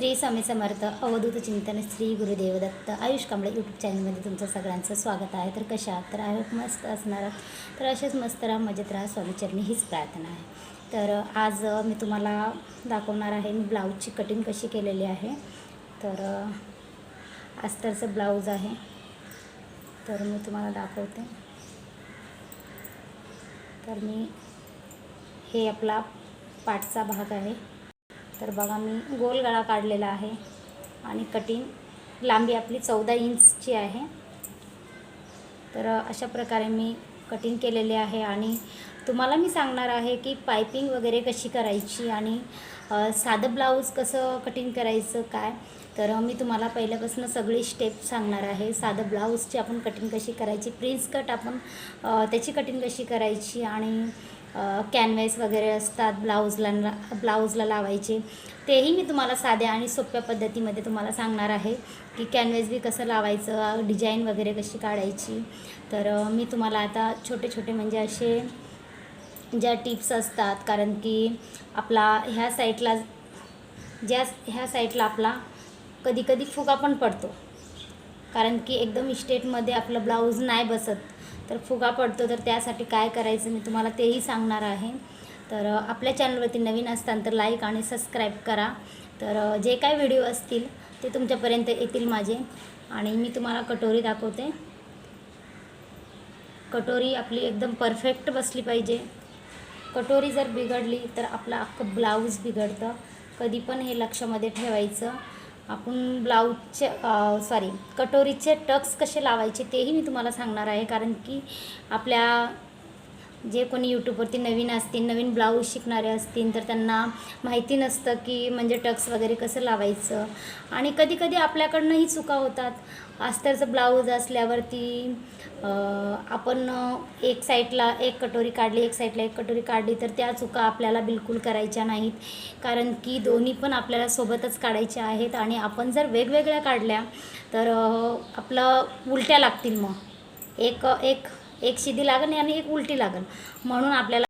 Shri Swami Samarth Avadhoot Chintan Shri Gurudev Datta Ayush Kamble YouTube चॅनलमध्ये तुमचं सगळ्यांचं स्वागत आहे. तर कशा तर आहोत मस्त असणार तर असेच मस्त राहा मजेत राहा स्वामीचरणी हीच प्रार्थना आहे. तर आज मी तुम्हाला दाखवणार आहे मी ब्लाऊजची कटिंग कशी केलेली आहे. तर अस्तरचं ब्लाऊज आहे. तर मी तुम्हाला दाखवते. तर मी हे आपला पाठचा भाग आहे. तर बघा मी गोल गळा काढलेला आहे आणि कटिंग लांबी आपली चौदा इंचची आहे. तर अशा प्रकारे मी कटिंग केलेली आहे आणि तुम्हाला मी सांगणार आहे की पायपिंग वगैरे कशी करायची आणि साधं ब्लाऊज कसं कटिंग करायचं काय. तर मी तुम्हाला पहिल्यापासून सगळी स्टेप सांगणार आहे. साधं ब्लाऊजची आपण कटिंग कशी करायची प्रिन्स कट आपण त्याची कटिंग कशी करायची आणि कॅनव्हेस वगैरे असतात ब्लाऊजला ब्लाऊजला लावायचे. तेही मी तुम्हाला साध्या आणि सोप्या पद्धतीमध्ये तुम्हाला सांगणार आहे की कॅनव्हेस बी कसं लावायचं डिझाईन वगैरे कशी काढायची. तर मी तुम्हाला आता छोटे छोटे म्हणजे असे ज्या टिप्स असतात कारण की आपला ह्या साईटला ज्या ह्या साईटला आपला कधी कधी फुगा पण पडतो. कारण की एकदम इस्टेटमध्ये आपलं ब्लाऊज नाही बसत. तर फुगा पडतो तर त्यासाठी काय करायचं मी तुम्हाला तेही सांगणार आहे. तर आपल्या चॅनलवरती नवीन असताना तर लाईक आणि सबस्क्राईब करा. तर जे काय व्हिडिओ असतील ते तुमच्यापर्यंत येतील माझे. आणि मी तुम्हाला कटोरी दाखवते. कटोरी आपली एकदम परफेक्ट बसली पाहिजे. कटोरी जर बिघडली तर आपलं अख्खं ब्लाऊज बिघडतं. कधी पण हे लक्षामध्ये ठेवायचं. आपण ब्लाऊजचे सॉरी कटोरीचे टक्स कसे लावायचे तेही मी तुम्हाला सांगणार आहे. कारण की आपल्या जे कोणी यूट्यूबवरती नवीन असतील नवीन ब्लाऊज शिकणारे असतील तर त्यांना माहिती नसतं की म्हणजे टक्स वगैरे कसं लावायचं. आणि कधीकधी आपल्याकडनंही चुका होतात. अस्तरचं ब्लाऊज असल्यावरती आपण एक साईडला एक कटोरी काढली एक साईडला एक कटोरी काढली तर त्या चुका आपल्याला बिलकुल करायच्या नाहीत. कारण की दोन्ही पण आपल्याला सोबतच काढायच्या आहेत आणि आपण जर वेगवेगळ्या काढल्या तर आपलं उलट्या लागतील मग. एक एक एक शिदी लागेल आणि एक उलटी लागेल म्हणून आपल्याला